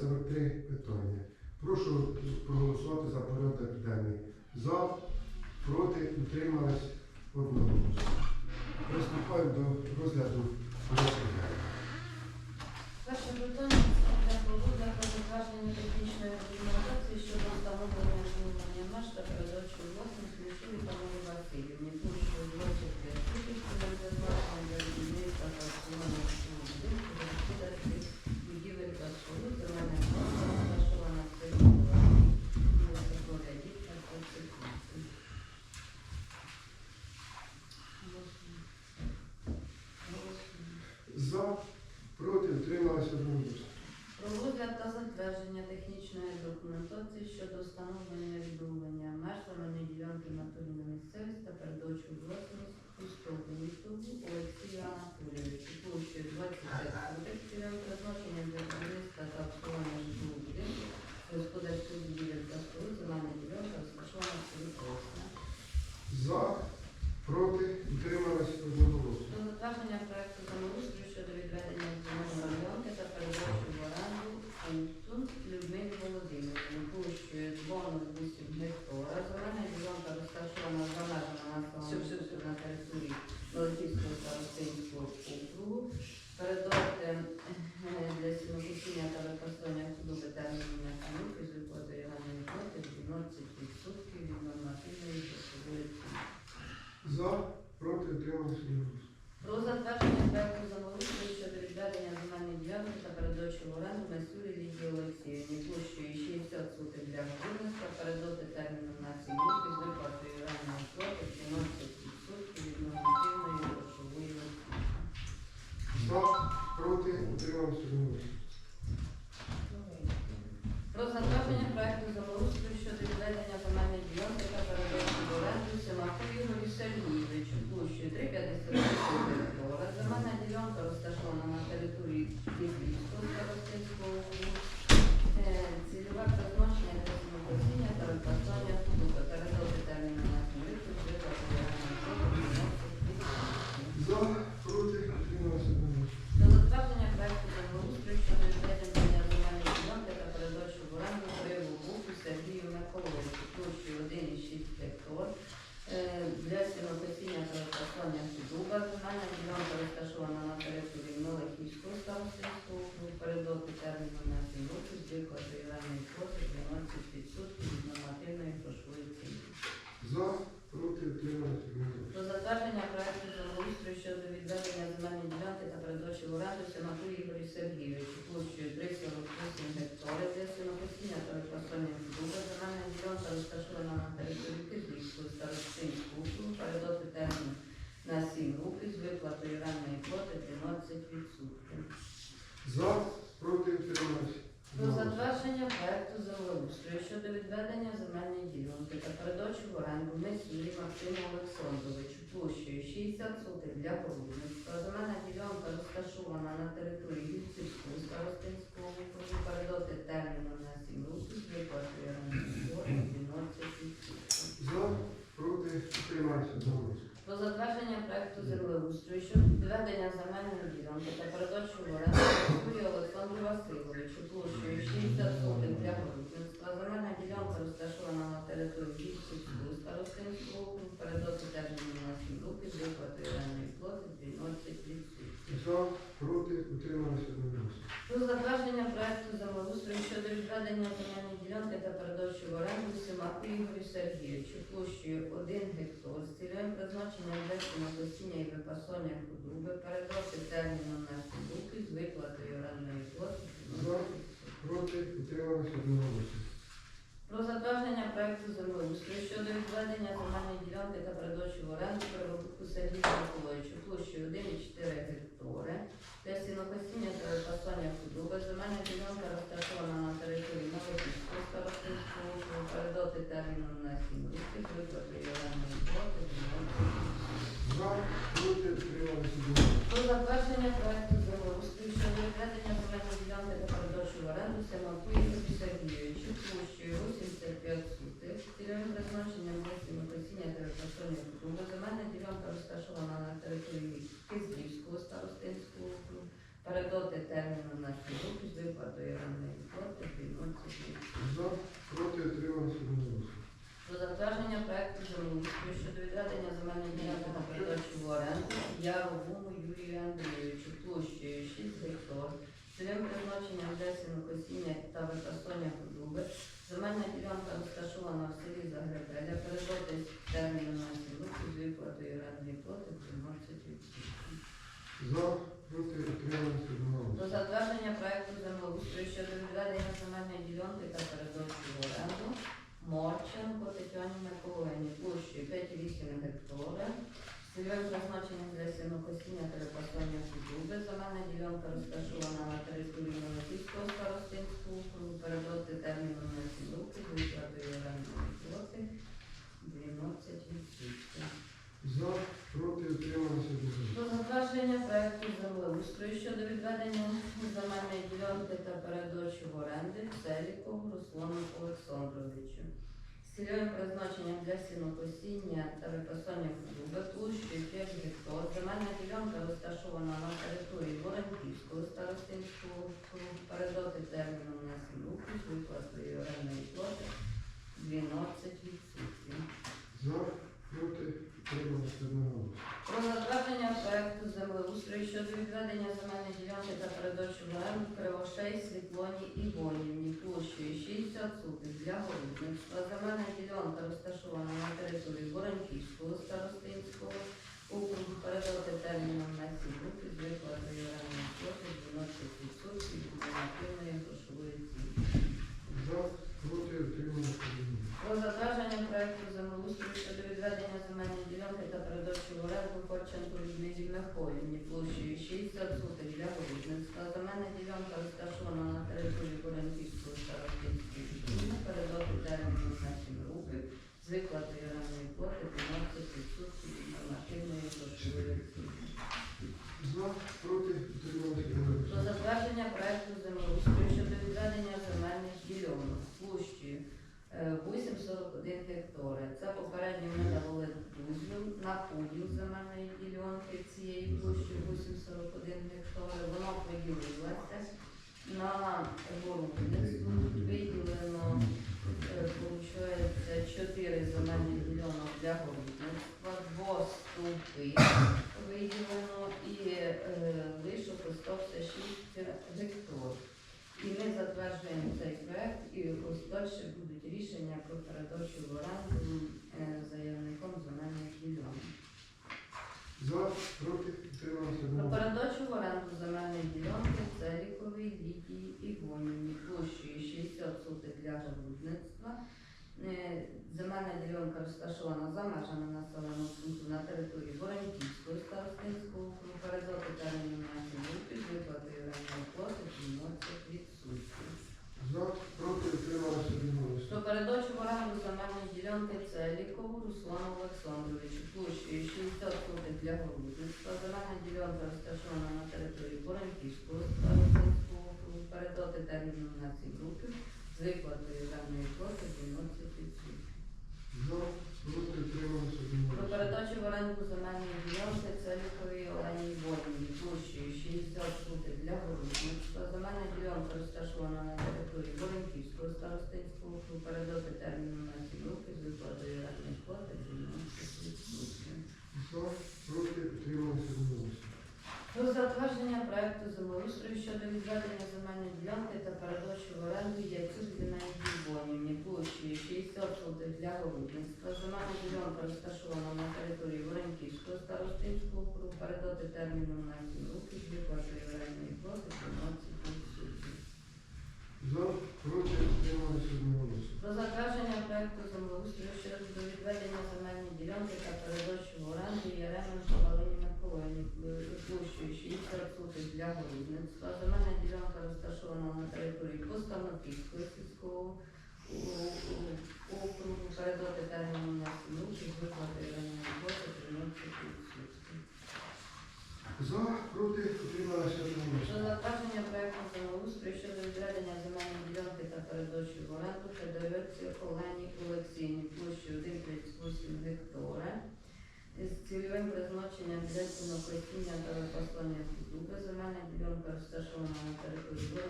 43 питання. Прошу проголосувати за порядок денний. За, проти, утримались одного. Приступаю до розгляду порядку денного. Ваше питання землеустрою щодо відведення земельної ділянки та передачу в оренду Мехії Максиму Олександровичу площею 60 сотих для порубництва. Земельна ділянка розташована на території Юцівського старостинського округу передати терміну на 7 років для платою За, проти, тримайся, домовись. Про затвердження проекту землеустрою щодо відведення земельної ділянки та передачі в оренду Олександру Васильовичу площею 60 сотих для порубництва. Установа розташована на території сільського старостинського округу, передати державні наші групи з виплати реальної плоти 12 відсотків. За, проти, утрималися одноголосно. Про затвердження проекту землеустрою щодо відведення земельної ділянки та передачі в оренду Симаку Ігорю Сергійовичу площею 1 гектар з цілею призначення об'єкту на постійня і випасання худоби, передати терміном на спілки з виплатою орендної плати. За, проти, утрималися одноголосно. Про затвердження проєкту землеустрою щодо відведення земельної ділянки та передачі в оренду переробку Сергію Миколаївичу площею 1,4 гектари для сінокосіння та випасання худоби. Земельна ділянка розташована на території Новопільського старостинського округу, передати терміну на 7 років, виплати орендної проти, Про затвердження проєкту Макуєві Сергійовичу площею 85 суток з цільовим призначенням місцем опраціння територіальної групи. Земельна ділянка розташована на території Київського старостинського округу. Передати терміну на сьогодні з виплатою проти, отримали судову. Затвердження проекту щодо відведення земельної ділянки на передачу в оренду Яровому Юрію Андрійовичу площею 6 гектар цільовим призначенням для сінокосіння та випасання худоби. Земельна ділянка розташована в селі Загребеля, передати терміну на сілку з виплатою орендної плати 13%. За, проти, утрималися Про одноголосно. затвердження проекту землеустрою щодо відведення земельної ділянки та передачу в оренду Морченко Тетяні Миколаївні площею 5,8 гектара. Цільовим призначенням для сінокосіння та репасування худоби. Земельна ділянка розташована на території Новосільського старостинського округу. Передати терміном на 7 років з виплатою орендної плати 12%. За, проти, утрималися. Про затвердження проекту землеустрою щодо відведення земельної ділянки та передачі в оренди Селікову Руслану Олександровичу. Цільовим призначенням для сінокосіння та випасання худоби площею 5 гектар. Земельна ділянка розташована на території Воронківського старостинського округу. Передати терміну на 7 років з виплатою орендної плати 12%. За, проти. Про затвердження проекту землеустрою щодо відведення земельної ділянки та передачу в оренду Кривошей Світлоні Івонівні площею 60 суток для городництва. Земельна ділянка розташована на території Воронківського старостинського округу. Передати терміном на 7 років з виплатою орендної плати 12% від нормативної грошової ціни. За, проти, утрималися одноголосно. Про затвердження проекту землеустрою щодо відведення земельної ділянки та передачі в оренду Корченко Людмилі Михайлівні площею 60 сотень для городництва. Земельна ділянка розташована на території Коренківського старостинського району. Передати терміну на 7 років з виплатою орендної плати 15% від нормативної грошової оцінки. За, проти, утрималися Про одноголосно. затвердження проекту землеустрою щодо відведення земельних ділянок площею е, 8,41 гектари. Це попередньо ми давали дозвіл на поділ земельної ділянки цієї площі 8,41 гектари. Вона поділилася на городництво. Виділено Получається чотири земельні ділянок для городництва, два стовпи виділено і е, лише постався 6 гектар. І ми затверджуємо цей проект, і ось далі будуть рішення про передачу в оренду е, заявником земельних ділянок. За, проти, утрималися Про передачу в оренду земельної ділянки Целіковій Лідії Івонівні площею 60 соток для городництва. Е, Земельна ділянка розташована за межами населеного пункту на території Воронківського старостинського округу. Передати терміну на 7 років з орендної плати 12%. За, проти, утрималися одноголосно. Про передачу в оренду земельної ділянки Целікову Руслану Олександровичу площею 60 соток для городництва. Земельна ділянка розташована на території Боранківського старостинського округу. Передати терміну на 7 років з виплатою даної плати 90 тисяч. Проти, утрималися Про одноголосно. передачу в оренду земельної ділянки Целікової Олені Водній площею 60 соток для городництва. Земельна ділянка розташована на території Боранківського старостинського округу. Передати терміну на 7 років з виплатою орендної плати 12%. За, проти, утрималися одноголосно. Про затвердження проекту землеустрою щодо відведення земельної ділянки та передачу в оренду яйцю Зінаїді Бонівні площею 60 соток для городництва. Земельна ділянка розташована на території Воронківського старостинського округу. Передати терміном на 7 років з виплатою орендної плати 12%.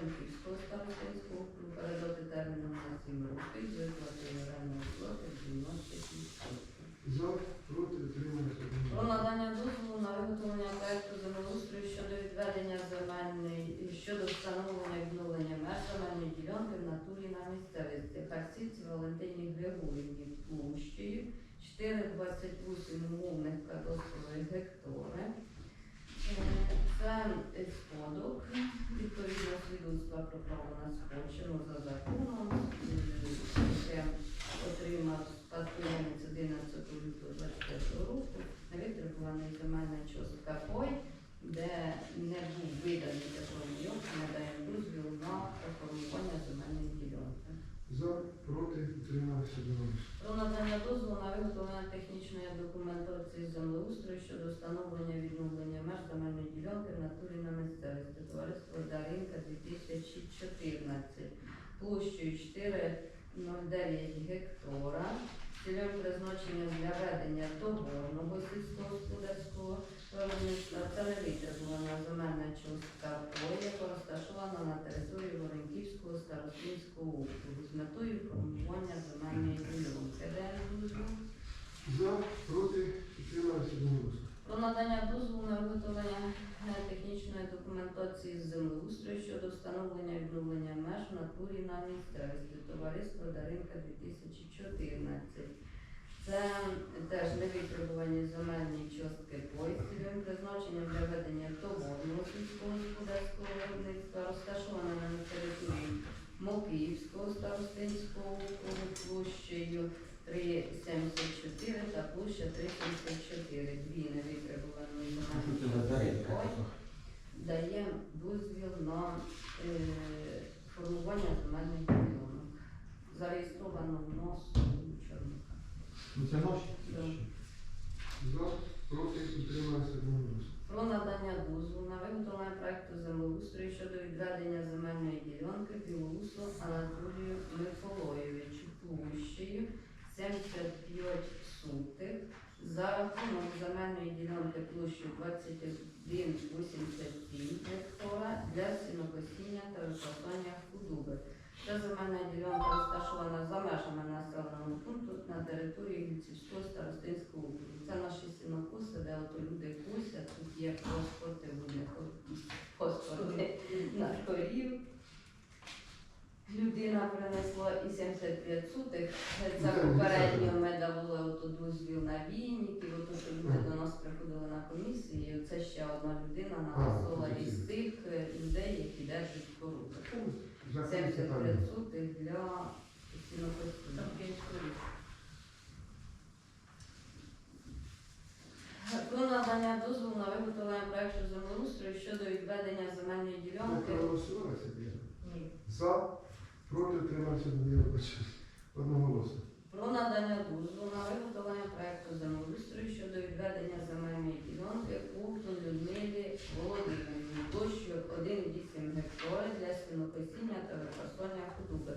Олімпійського старостинського передати терміну на 7 років з виплатою орендної плати 96 років. За, проти, утрималися. Про надання дозволу на виготовлення проекту землеустрою щодо відведення земельної щодо встановлення відновлення меж земельної ділянки в натурі на місцевості Харсіці, Валентині Григорівні площею 4,28 умовних кадастрових гектори. Е, це спадок, відповідно свідоцтва про право на спадщину за законом, яке отримав спадкоємець 11 лютого 24 року, витребуваний земельна частка пой, де не був виданий тепломийок, не дає дозвіл на оформлення земельної ділянки. За, проти, одноголосно. Про надання дозволу на виготовлення технічної документації землеустрою щодо встановлення земельної ділянки в натурі на місцевості. Товариство Даринка 2014 площею 4,09 гектора. Цільовим призначенням для ведення товарного сільськогосподарського виробництва це невитребувана земельна частка поле, яка розташована на території Воронківського старостинського округу з метою формування земельної ділянки. За, проти, утрималися одноголосно. Про надання дозволу на виготовлення технічної документації з землеустрою щодо встановлення відновлення меж в натурі на місцевості. Товариство Даринка 2014. Це теж невитребувані земельні частки поїздів, призначенням для ведення товарного сільськогосподарського виробництва, розташоване на території Мокиївського старостинського площею 3,74 та площа 3,74. Дві за земельні дає дозвіл на е, формування земельних ділянок. Зареєстровано в нас у Чорнуха. Ну це наші? Да. За, проти, утрималися одноголосно. Про надання дозволу на виготовлення проекту землеустрою щодо відведення земельної ділянки Білоусу Анатолію Миколайовичу площею 75 сутих за рахунок земельної ділянки площею 21,87 гектара для сінокосіння та випасання худоби. Ця земельна ділянка розташована за межами населеного пункту на території Гільцівського старостинського округу. Це наші сінокоси, де ото люди косять, тут є паспорти в них, паспорти на корів. Людина принесла і 75 сутих. Це попередньо ми давали дозвіл на війників, ото що люди до нас приходили на комісії. Це ще одна людина нанесла із тих е, людей, які держать корови. 75 сутих для сінокосіння. Про надання дозволу на виготовлення проекту землеустрою щодо відведення земельної ділянки. Ні. За, проти, утрималися одноголосно. Одноголосно. Про надання дозволу на виготовлення проекту землеустрою щодо відведення земельної ділянки Ковтун Людмилі Володимирівні площею 1,8 гектари для свинокосіння та випасання худоби.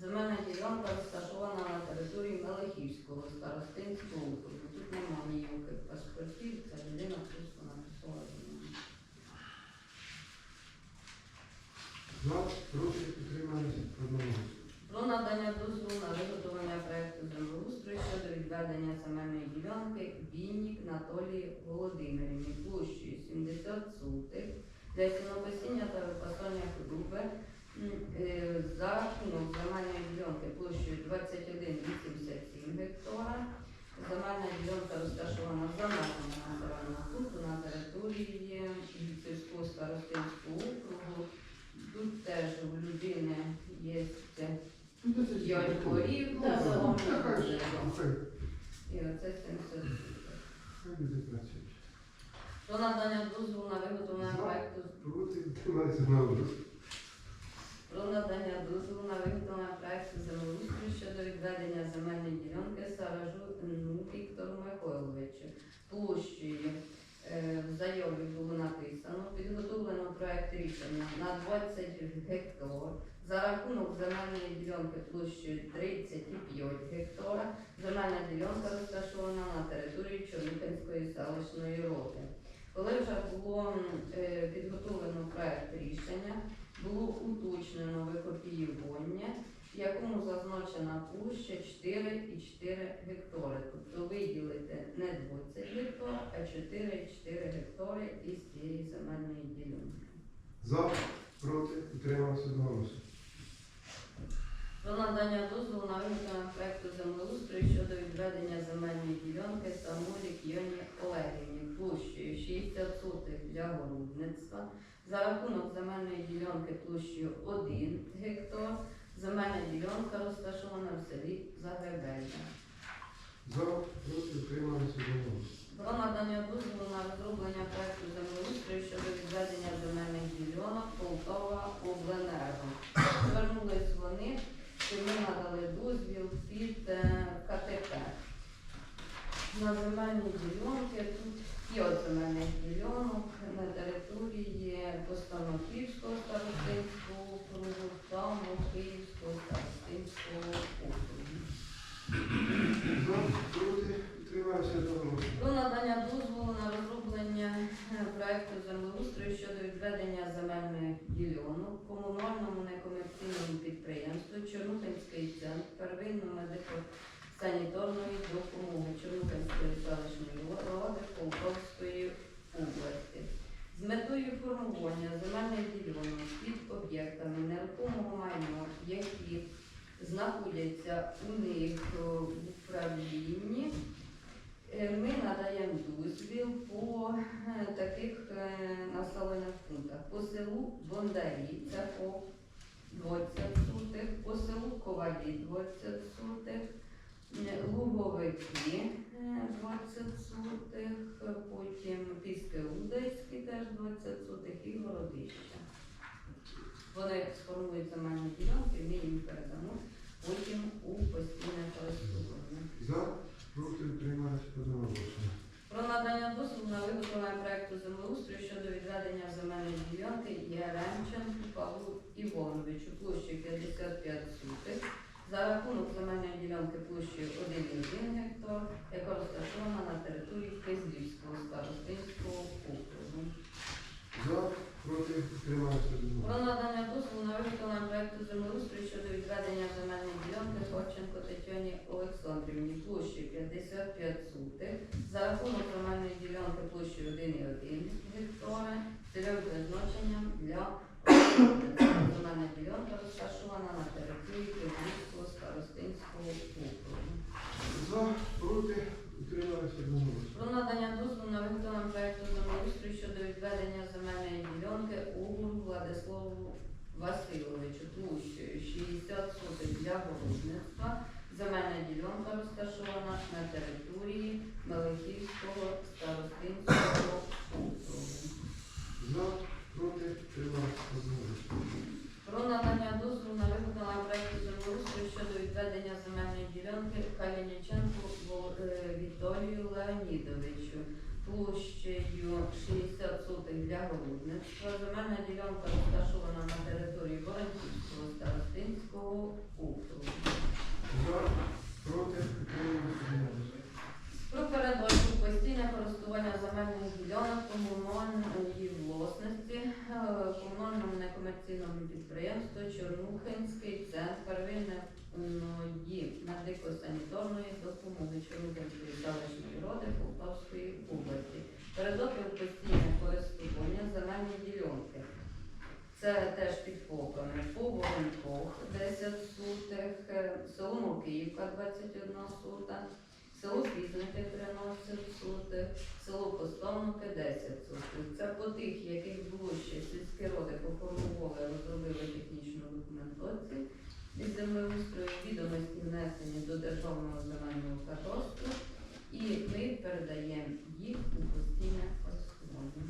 Земельна ділянка розташована на території Мелехівського старостинського округу. Тут немає ніяких паспортів, ця людина За, проти, утрималися одноголосно. Про надання дозволу на виготовлення проекту землеустрою щодо відведення земельної ділянки Віннік Анатолії Володимирівні площею 70 сутих для сінокосіння та випасання худоби е, за рахунок земельної ділянки площею 21,87 гектара. Земельна ділянка розташована за межами населеного пункту на території сільського старостинського округу. Тут теж у людини є п'ять Ну, хай, буде. хай, І оце 70. хай люди працюють. Про надання дозволу на виготовлення Проти, про надання дозволу на виготовлення проекту землеустрою щодо відведення земельної ділянки Саражу ну, Віктору Михайловичу площею. Е, В заяві було написано, підготовлено проект рішення на 20 гектар за рахунок земельної ділянки площею 35 гектара. Земельна ділянка розташована на території Чорнухинської селищної роти. Коли вже було е, підготовлено проект рішення, було уточнено викопіювання, в якому зазначена площа 4,4 гектари. Тобто виділити не 20 гектар, а 4,4 гектари із цієї земельної ділянки. За, проти, утрималися одноголосно. Про надання дозволу на виготовлення проекту землеустрою щодо відведення земельної ділянки Самурік Йоні Олегівні площею 60 сотих для городництва за рахунок земельної ділянки площею 1 гектар. Земельна ділянка розташована в селі Загребельня. За, проти, утрималися одноголосно. Про надання дозволу на розроблення проекту землеустрою щодо відведення земельних ділянок Полтава Обленерго. Звернулись вони, що ми надали дозвіл під е, КТП. На земельні ділянки тут є от земельних ділянок на території Постановківського старостинського округу та Мохиївського старостинського округу. Проти. Про надання дозволу на розроблення е, проекту землеустрою щодо відведення земельних ділянок комунальному некомерційному підприємству Чорнухинський центр первинної медико-санітарної допомоги Чорнухинської селищної ради Полтавської області. З метою формування земельних ділянок під об'єктами нерухомого майна, які знаходяться у них е, в управлінні, Е, Ми надаємо дозвіл по е, таких населених пунктах. По селу Бондарі, це по 20 сотих, по селу Ковалі 20 сотих, е, Луговики е, 20 сотих, е, потім Піски Удецькі теж 20 сотих і Городища. Вони сформують земельні ділянки, ми їм передамо потім у постійне користування. За, проти, утрималися одноголосно. Про надання дозволу на виготовлення проекту землеустрою щодо відведення земельної ділянки Яремченку Павлу Івановичу площею 55 сутих за рахунок земельної ділянки площею 1,1 гектар, яка розташована на території Кизлівського старостинського округу. За, проти, утрималися Про надання дозволу на виготовлення проекту землеустрою щодо відведення земельної ділянки Ходченко Тетяні Олександрівні площею 55 сутих за рахунок земельної ділянки площею 1,1 гектара з призначенням для земельна ділянка розташована на території Київського старостинського округу. За, проти, утрималися одноголосно. Про надання дозволу на виготовлення проекту землеустрою щодо відведення земельної ділянки Угуру Владиславу Васильовичу площею 60 сотих для городництва. Земельна ділянка розташована на території Мелихівського старостинського округу. За, проти, утрималися одноголосно. Про надання дозволу на виготовлення проекту землеустрою щодо відведення земельної ділянки Калініченку Вол- е, Віталію Леонідовичу площею 60 сотих для городництва. Земельна ділянка розташована на території Воронківського старостинського округу. За. Про передачу постійне користування земельних ділянок комунальної власності е, комунальному некомерційному підприємству Чорнухинський центр первинної медико-санітарної допомоги Чорнухинської селищної ради Полтавської області. Передати постійне користування. Це теж під фоками. По Воронках 10 сутих, село Мокиївка 21 сута, село Пізники 13 сутих, село Поставнуки 10 сутих. Це по тих, яких було ще сільські роди поформували, розробили технічну документацію із землеустрою, відомості внесені до державного земельного кадастру, і ми передаємо їх у постійне користування.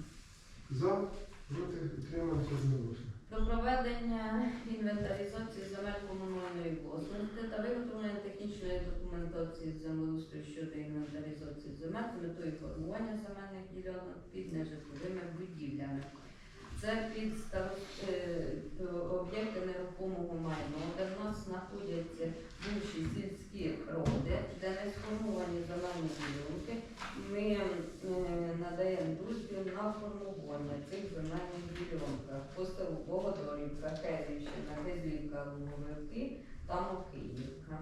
Проти, утрималися одноголосно. Про проведення інвентаризації земель комунальної власності та виготовлення технічної документації землеустрою щодо інвентаризації земель з метою формування земельних ділянок під нежитловими будівлями. Це під старос- е, об'єкти нерухомого майна, де в нас знаходяться бувші сільські роди, де не сформовані земельні ділянки. Ми е, надаємо дозвіл на формування цих земельних ділянках по селу Богодорівка, Херівщина, Кизлівка, Луговики та Мокиївка.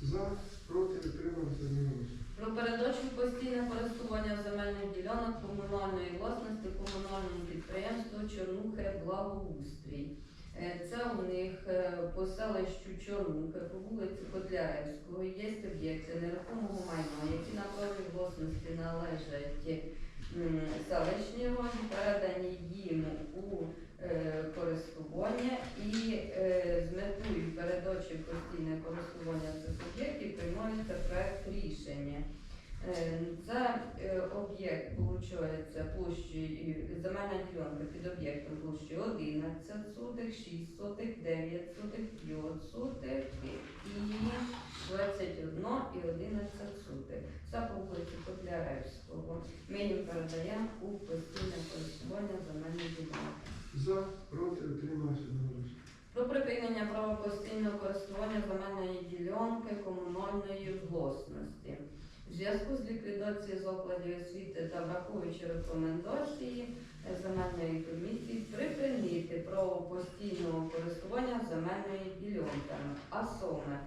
За, проти, утрималися одноголосно. Про передачу постійне користування земельних ділянок комунальної власності комунальному підприємству Чорнухи Благоустрій. Е, Це у них е, по селищу Чорнухи, по вулиці Котляревського є об'єкти нерухомого майна, які на праві власності належать селищній раді, передані їм у е, користування і е, з метою передачі постійне користування цих об'єктів приймається проект рішення. Е, Це е, об'єкт виходить площею земельна ділянка під об'єктом площею 11 сотих, 6 сотих, 9 сотих, 5 сотих і 21 і 11 сотих. По вулиці Котляревського. Ми їм передаємо у постійне користування земельної ділянки. За, проти, утримався одноголосно. Про припинення права постійного користування земельної ділянки комунальної власності. Зв'язку з ліквідацією закладів освіти та враховуючи рекомендації земельної комісії припинити право постійного користування земельною ділянками. А саме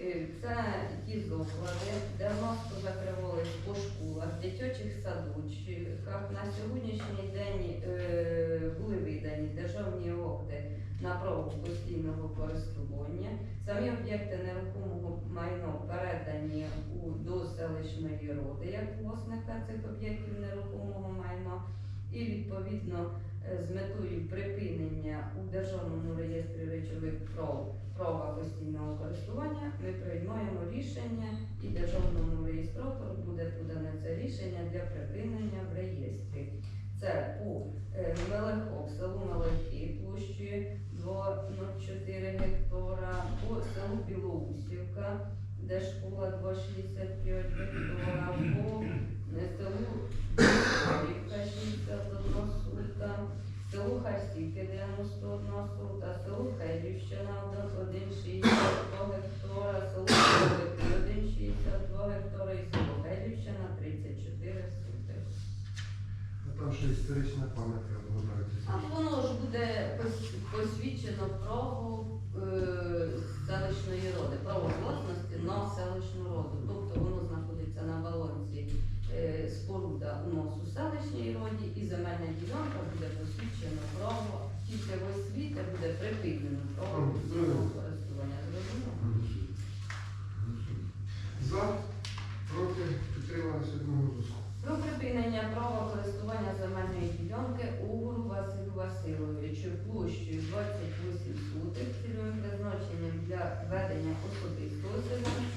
е, це ті заклади, де в нас закривались по школах, дитячих садочках. На сьогоднішній день е, були видані державні акти на право постійного користування. Самі об'єкти нерухомого майна передані у до селищної ради як власника цих об'єктів нерухомого майна, і відповідно е, з метою припинення у державному реєстрі речових прав права постійного користування ми приймаємо рішення і державному реєстратору буде подане це рішення для припинення в реєстрі. Де школа 2,65 гектара, по селу Білоусівка 61 сута, селу Хасівки 91 сута, селу Хелівщина 1,62 гектара, селу Білоусівки 1,62 гектара і село Хелівщина 34 сути. А там ще історична пам'ятка А воно ж буде посвідчено право е, селищної роди, право власності на селищну роду. Тобто воно знаходиться на балансі е, споруда носу селищній роді і земельна ділянка буде посвідчено право, тільки в освіти буде припинено право користування. Зрозуміло? За, проти, утримався одноголосно. Про припинення права користування земельної ділянки Угору Василю Васильовичу площею 28 сутих цільовим призначенням для ведення особистого селянського